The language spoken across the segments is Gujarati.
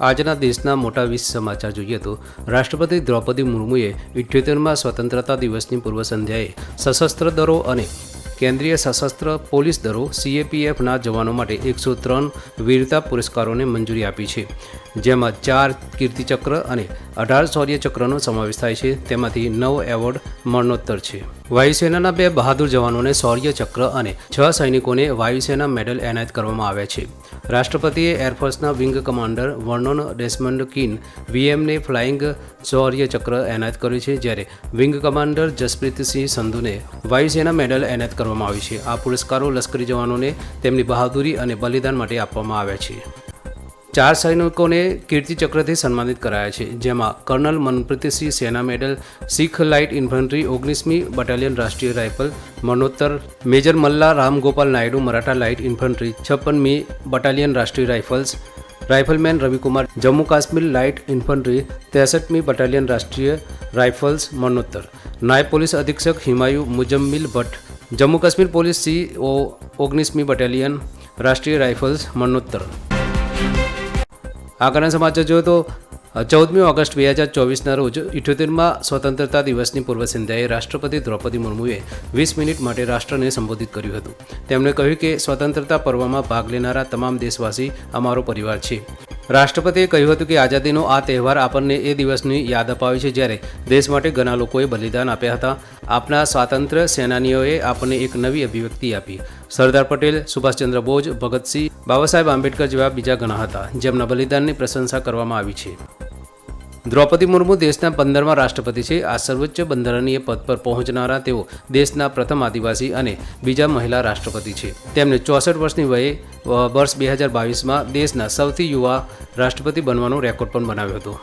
આજના દેશના મોટા વીસ સમાચાર જોઈએ તો રાષ્ટ્રપતિ દ્રૌપદી મુર્મુએ ઇઠ્યોતેરમાં સ્વતંત્રતા દિવસની પૂર્વ સંધ્યાએ સશસ્ત્ર દળો અને કેન્દ્રીય સશસ્ત્ર પોલીસ દળો સીએપીએફના જવાનો માટે એકસો ત્રણ વીરતા પુરસ્કારોને મંજૂરી આપી છે. જેમાં ચાર કીર્તિચક્ર અને અઢાર શૌર્ય ચક્રનો સમાવેશ થાય છે. તેમાંથી નવ એવોર્ડ મરણોત્તર છે. વાયુસેનાના બે બહાદુર જવાનોને શૌર્ય ચક્ર અને છ સૈનિકોને વાયુસેના મેડલ એનાયત કરવામાં આવ્યા છે. રાષ્ટ્રપતિએ એરફોર્સના wing commander Vernon Desmond Keane વીએમને flying Shaurya Chakra એનાયત કર્યું છે, જ્યારે વિંગ કમાન્ડર જસપ્રીતસિંહ સંધુને વાયુસેના મેડલ એનાયત કરવામાં આવી છે. આ પુરસ્કારો લશ્કરી જવાનોને તેમની બહાદુરી અને બલિદાન માટે આપવામાં આવ્યા છે. ચાર સૈનિકોને કીર્તિચક્રથી સન્માનિત કરાયા છે, જેમાં colonel Manpreetsingh Sena medal, Sikh light infantry ઓગણીસમી battalion Rashtriya rifle મનોત્તર Major Malla Ramgopal Naidu Maratha Light Infantry, છપ્પનમી battalion Rashtriya Rifles, rifleman Ravikumar, Jammu Kashmir Light Infantry, ત્રેસઠમી battalion Rashtriya rifles મનોત્તર નાયબ પોલીસ અધિક્ષક Humayun Muzammil Bhat, Jammu Kashmir Police C O ઓગણીસમી બટાલિયન રાષ્ટ્રીય રાઇફલ્સ, મરણોત્તર. આગળના સમાચાર જોઈએ તો ચૌદમી ઓગસ્ટ બે હજાર ચોવીસના રોજ ઇઠ્યોતેરમાં સ્વતંત્રતા દિવસની પૂર્વ સંધ્યાએ રાષ્ટ્રપતિ દ્રૌપદી મુર્મુએ વીસ મિનિટ માટે રાષ્ટ્રને સંબોધિત કર્યું હતું. તેમણે કહ્યું કે સ્વતંત્રતા પર્વમાં ભાગ લેનારા તમામ દેશવાસી અમારો પરિવાર છે. રાષ્ટ્રપતિએ કહ્યું હતું કે આઝાદીનો આ તહેવાર આપણને એ દિવસની યાદ અપાવે છે જ્યારે દેશ માટે ઘણા લોકોએ બલિદાન આપ્યા હતા. આપણા સ્વાતંત્ર્ય સેનાનીઓએ આપણને એક નવી અભિવ્યક્તિ આપી. સરદાર પટેલ, સુભાષચંદ્ર બોઝ, ભગતસિંહ બાબા સાહેબ આંબેડકર જેવા બીજા ઘણા હતા, જેમના બલિદાનની પ્રશંસા કરવામાં આવી છે. દ્રૌપદી મુર્મુ દેશના પંદરમા રાષ્ટ્રપતિ છે. આ સર્વોચ્ચ બંધારણીય પદ પર પહોંચનારા તેઓ દેશના પ્રથમ આદિવાસી અને બીજા મહિલા રાષ્ટ્રપતિ છે. તેમને ચોસઠ વર્ષની વયે વર્ષ બે હજાર બાવીસમાં દેશના સૌથી યુવા રાષ્ટ્રપતિ બનવાનો રેકોર્ડ પણ બનાવ્યો હતો.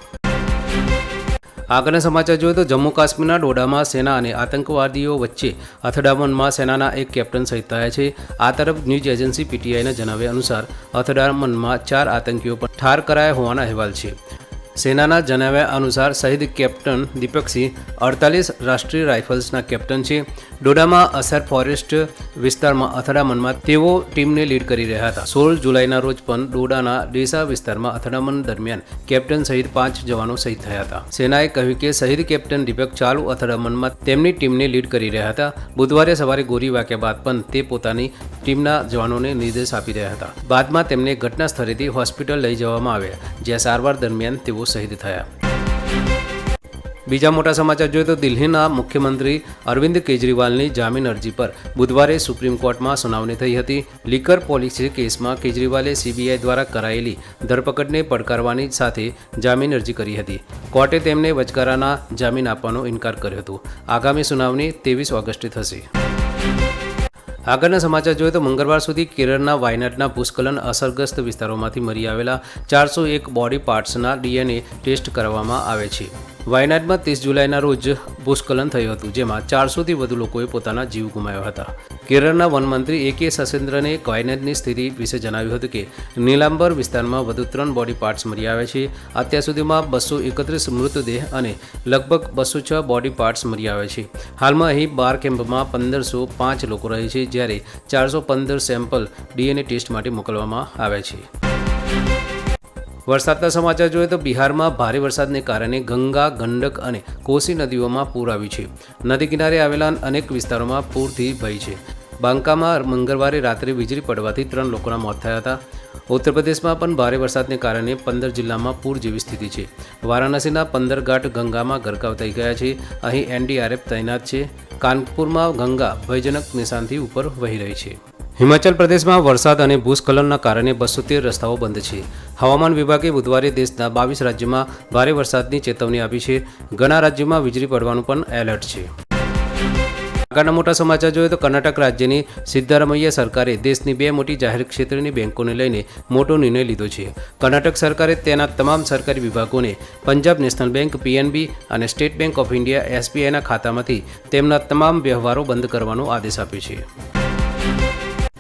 આગળના સમાચાર જોઈએ તો જમ્મુ કાશ્મીરના ડોડામાં સેના અને આતંકવાદીઓ વચ્ચે અથડામણમાં સેનાના એક કેપ્ટન શહીદ થયા છે. આ તરફ ન્યૂઝ એજન્સી પીટીઆઈના જણાવ્યા અનુસાર અથડામણમાં ચાર આતંકીઓ પણ ઠાર કરાયા હોવાના અહેવાલ છે. સેનાના જણાવ્યા અનુસાર શહીદ કેપ્ટન દીપકસિંહ અડતાલીસ રાષ્ટ્રીય રાઇફલ્સના કેપ્ટન છે. ડોડામાં અસર ફોરેસ્ટ વિસ્તારમાં અથડામણમાં તેઓ ટીમને લીડ કરી રહ્યા હતા. સોળ જુલાઈના રોજ પણ ડોડાના ડેસા વિસ્તારમાં અથડામણ દરમિયાન કેપ્ટન સહિત પાંચ જવાનો શહીદ થયા હતા. સેનાએ કહ્યું કે શહીદ કેપ્ટન દીપક ચાલુ અથડામણમાં તેમની ટીમને લીડ કરી રહ્યા હતા. બુધવારે સવારે ગોળી વાગ્યા બાદ પણ તે પોતાની ટીમના જવાનોને નિર્દેશ આપી રહ્યા હતા. બાદમાં તેમને ઘટના સ્થળેથી હોસ્પિટલ લઈ જવામાં આવ્યા, જ્યાં સારવાર દરમિયાન તેઓ શહીદ થયા. બીજા મોટા સમાચાર જોઈએ તો દિલ્હીના મુખ્યમંત્રી અરવિંદ કેજરીવાલની જામીન અરજી પર બુધવારે સુપ્રીમ કોર્ટમાં સુનાવણી થઈ હતી. લીકર પોલિસી કેસમાં કેજરીવાલે સીબીઆઈ દ્વારા કરાયેલી ધરપકડને પડકારવાની સાથે જામીન અરજી કરી હતી. કોર્ટે તેમને વચગાળાના જામીન આપવાનો ઇનકાર કર્યો હતો. આગામી સુનાવણી ત્રેવીસ ઓગસ્ટે થશે. આગળના સમાચાર જોઈએ તો મંગળવાર સુધી કેરળના વાયનાડના ભૂસ્ખલન અસરગ્રસ્ત વિસ્તારોમાંથી મરી આવેલા ચારસો એક બોડી પાર્ટ્સના ડીએનએ ટેસ્ટ કરવામાં આવે છે. વાયનાડમાં ત્રીસ જુલાઈના રોજ ભૂસ્ખલન થયું હતું, જેમાં ચારસોથી વધુ લોકોએ પોતાના જીવ ગુમાવ્યા હતા. કેરળના વનમંત્રી એ કે સશેન્દ્રને વાયનાડની સ્થિતિ વિશે જણાવ્યું હતું કે, નીલાંબર વિસ્તારમાં વધુ ત્રણ બોડી પાર્ટ્સ મળી આવ્યા છે. અત્યાર સુધીમાં બસો એકત્રીસ મૃતદેહ અને લગભગ બસો છ બોડી પાર્ટ્સ મળી આવ્યા છે. હાલમાં અહીં બાર કેમ્પમાં પંદરસો પાંચ લોકો રહે છે, જ્યારે ચારસો પંદર સેમ્પલ ડીએનએ ટેસ્ટ માટે મોકલવામાં આવ્યા છે. વરસાદના સમાચાર જોઈએ તો બિહારમાં ભારે વરસાદને કારણે ગંગા, ગંડક અને કોસી નદીઓમાં પૂર આવ્યું છે. નદી કિનારે આવેલા અનેક વિસ્તારોમાં પૂરથી ભય છે. બાંકામાં મંગળવારે રાત્રે વીજળી પડવાથી ત્રણ લોકોના મોત થયા હતા. ઉત્તર પ્રદેશમાં પણ ભારે વરસાદને કારણે પંદર જિલ્લામાં પૂર જેવી સ્થિતિ છે. વારાણસીના પંદર ઘાટ ગંગામાં ગરકાવ થઈ ગયા છે. અહીં એનડીઆરએફ તૈનાત છે. કાનપુરમાં ગંગા ભયજનક નિશાનથી ઉપર વહી રહી છે. હિમાચલ પ્રદેશમાં વરસાદ અને ભૂસ્ખલનના કારણે બસો તેર રસ્તાઓ બંધ છે. હવામાન વિભાગે બુધવારે દેશના બાવીસ રાજ્યોમાં ભારે વરસાદની ચેતવણી આપી છે. ઘણા રાજ્યોમાં વીજળી પડવાનું પણ એલર્ટ છે. આગળના મોટા સમાચાર જોઈએ તો કર્ણાટક રાજ્યની સિદ્ધારમૈયા સરકારે દેશની બે મોટી જાહેર ક્ષેત્રની બેંકોને લઈને મોટો નિર્ણય લીધો છે. કર્ણાટક સરકારે તેના તમામ સરકારી વિભાગોને પંજાબ નેશનલ બેંક, પીએનબી અને સ્ટેટ બેંક ઓફ ઇન્ડિયા, એસબીઆઈના ખાતામાંથી તેમના તમામ વ્યવહારો બંધ કરવાનો આદેશ આપ્યો છે.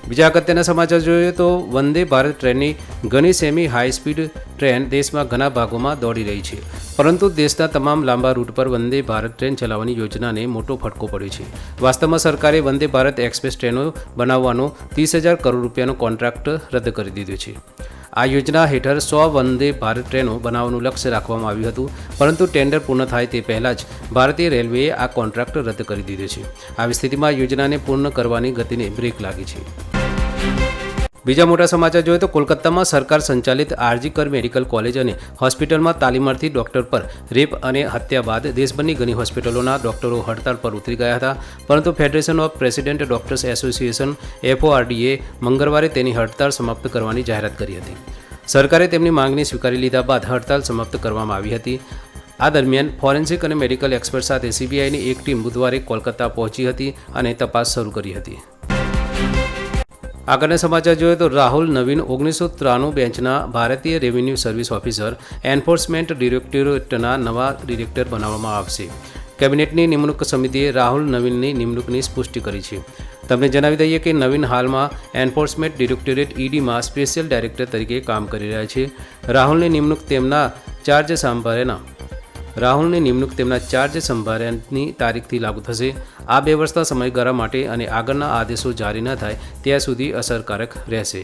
બીજા અગત્યના સમાચાર જોઈએ તો વંદે ભારત ટ્રેનની ઘણી સેમી હાઈ સ્પીડ ટ્રેન દેશમાં ઘણા ભાગોમાં દોડી રહી છે. પરંતુ દેશના તમામ લાંબા રૂટ પર વંદે ભારત ટ્રેન ચલાવવાની યોજનાને મોટો ફટકો પડ્યો છે. વાસ્તવમાં સરકારે વંદે ભારત એક્સપ્રેસ ટ્રેનો બનાવવાનો ત્રીસ હજાર કરોડ રૂપિયાનો કોન્ટ્રાક્ટ રદ કરી દીધો છે. આ યોજના હેઠળ સો વંદે ભારત ટ્રેનો બનાવવાનું લક્ષ્ય રાખવામાં આવ્યું હતું, પરંતુ ટેન્ડર પૂર્ણ થાય તે પહેલાં જ ભારતીય રેલવેએ આ કોન્ટ્રાક્ટ રદ કરી દીધો છે. આવી સ્થિતિમાં યોજનાને પૂર્ણ કરવાની ગતિને બ્રેક લાગી છે. બીજા મોટા સમાચાર જોઈએ તો કોલકાતામાં સરકાર સંચાલિત આરજી કર મેડિકલ કોલેજ અને હોસ્પિટલમાં તાલીમાર્થી ડોક્ટર પર રેપ અને હત્યા બાદ દેશભરની ઘણી હોસ્પિટલોના ડોક્ટરો હડતાળ પર ઉતરી ગયા હતા. પરંતુ Federation of President Doctors Association, FORDA, મંગળવારે તેની હડતાળ સમાપ્ત કરવાની જાહેરાત કરી હતી. સરકારે તેમની માંગણી સ્વીકારી લીધા બાદ હડતાળ સમાપ્ત કરવામાં આવી હતી. આ દરમિયાન ફોરેન્સિક અને મેડિકલ એક્સપર્ટ સાથે સીબીઆઈની એક ટીમ બુધવારે કોલકાતા પહોંચી હતી અને તપાસ શરૂ કરી હતી. આગળના સમાચાર જોઈએ તો રાહુલ નવીન ઓગણીસો ત્રાણું બેન્ચના ભારતીય રેવન્યુ સર્વિસ ઓફિસર એન્ફોર્સમેન્ટ ડિરેક્ટોરેટના નવા ડિરેક્ટર બનાવવામાં આવશે. કેબિનેટની નિમણૂક સમિતિએ રાહુલ નવીનની નિમણૂકની પુષ્ટિ કરી છે. તમને જણાવી દઈએ કે નવીન હાલમાં એન્ફોર્સમેન્ટ ડિરેક્ટોરેટ ઈડીમાં સ્પેશિયલ ડાયરેક્ટર તરીકે કામ કરી રહ્યા છે. રાહુલની નિમણૂક તેમના ચાર્જ સંભાળ્યાના રાહુલની નિમણૂક તેમના ચાર્જ સંભાળ્યાની તારીખથી લાગુ થશે. આ બે વર્ષના સમયગાળા માટે અને આગળના આદેશો જારી ન થાય ત્યાં સુધી અસરકારક રહેશે.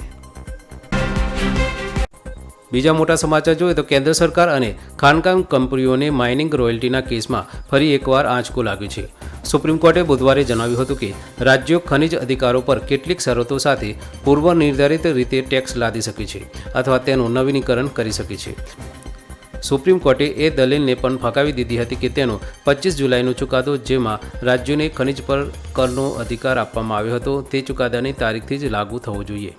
બીજા મોટા સમાચાર જોઈએ તો કેન્દ્ર સરકાર અને ખાણકામ કંપનીઓને માઇનિંગ રોયલ્ટીના કેસમાં ફરી એકવાર આંચકો લાગ્યો છે. સુપ્રીમ કોર્ટે બુધવારે જણાવ્યું હતું કે, રાજ્યો ખનિજ અધિકારો પર કેટલીક શરતો સાથે પૂર્વ નિર્ધારિત રીતે ટેક્સ લાદી શકે છે અથવા તેનું નવીનીકરણ કરી શકે છે. સુપ્રીમ કોર્ટે એ દલીલને પણ ફગાવી દીધી હતી કે તેનો પચીસ જુલાઈનો ચુકાદો, જેમાં રાજ્યોને ખનિજ પર કરનો અધિકાર આપવામાં આવ્યો હતો, તે ચુકાદાની તારીખથી જ લાગુ થવો જોઈએ.